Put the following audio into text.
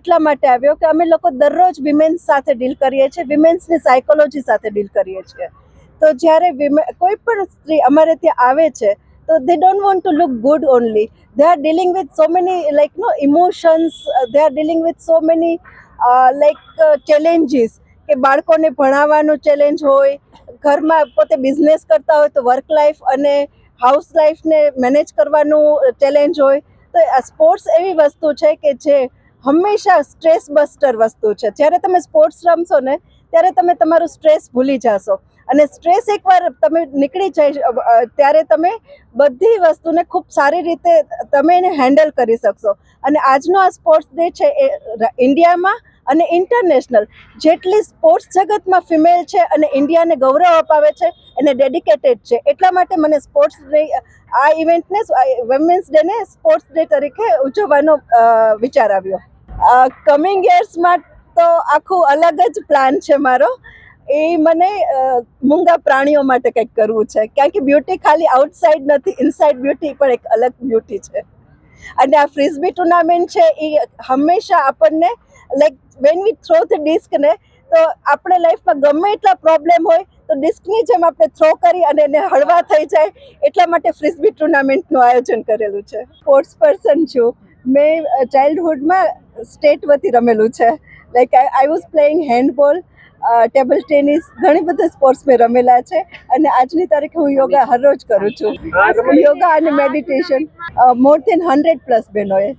એટલા માટે આવ્યો કે અમે લોકો દરરોજ વિમેન્સ સાથે ડીલ કરીએ છીએ વિમેન્સની સાયકોલોજી સાથે ડીલ કરીએ છીએ. તો જ્યારે વિમે કોઈ પણ સ્ત્રી અમારે ત્યાં આવે છે, તો they don't want to look good only they are dealing with so many like no emotions they are dealing with so many like challenges કે બાળકોને ભણાવવાનું ચેલેન્જ હોય, ઘરમાં પોતે બિઝનેસ કરતા હોય તો વર્ક લાઈફ અને હાઉસ લાઈફને મેનેજ કરવાનું ચેલેન્જ હોય. તો સ્પોર્ટ્સ એવી વસ્તુ છે કે જે હંમેશા સ્ટ્રેસ બસ્ટર વસ્તુ છે. જ્યારે તમે સ્પોર્ટ્સ રમશો ને, ત્યારે તમે તમારું સ્ટ્રેસ ભૂલી જશો. અને સ્ટ્રેસ એકવાર તમે નીકળી જાય ત્યારે તમે બધી વસ્તુને ખૂબ સારી રીતે તમે એને હેન્ડલ કરી શકશો. અને આજનો આ સ્પોર્ટ્સ ડે છે એ ઇન્ડિયામાં અને ઇન્ટરનેશનલ જેટલી સ્પોર્ટ્સ જગતમાં ફિમેલ છે અને ઇન્ડિયાને ગૌરવ અપાવે છે, એને ડેડિકેટેડ છે. એટલા માટે મને સ્પોર્ટ્સ ડે આ ઇવેન્ટને વિમેન્સ ડેને સ્પોર્ટ્સ ડે તરીકે ઉજવવાનો વિચાર આવ્યો. કમિંગ યર્સમાં તો આખું અલગ જ પ્લાન છે મારો. એ મને મૂંગા પ્રાણીઓ માટે કંઈક કરવું છે. કારણ કે બ્યુટી ખાલી આઉટસાઇડ નથી ઇનસાઇડ બ્યુટી પણ એક અલગ બ્યુટી છે. અને આ ફ્રિઝબી ટુર્નામેન્ટ છે, એ હંમેશા આપણને like when we throw the disc ને તો આપણે લાઈફમાં ગમે એટલા પ્રોબ્લેમ હોય તો ડિસ્કની જેમ આપણે થ્રો કરી અને એને હળવા થઈ જાય એટલા માટે ફ્રિઝબી ટુર્નામેન્ટનું આયોજન કરેલું છે. સ્પોર્ટ્સ પર્સન છું. મેં ચાઇલ્ડહુડમાં સ્ટેટ વતી રમેલું છે. Like I was playing handball table tennis ઘણી બધી સ્પોર્ટ્સ મેં રમેલા છે. અને આજની તારીખે હું યોગા હરરોજ કરું છું. યોગા અને meditation more than hundred plus બહેનોએ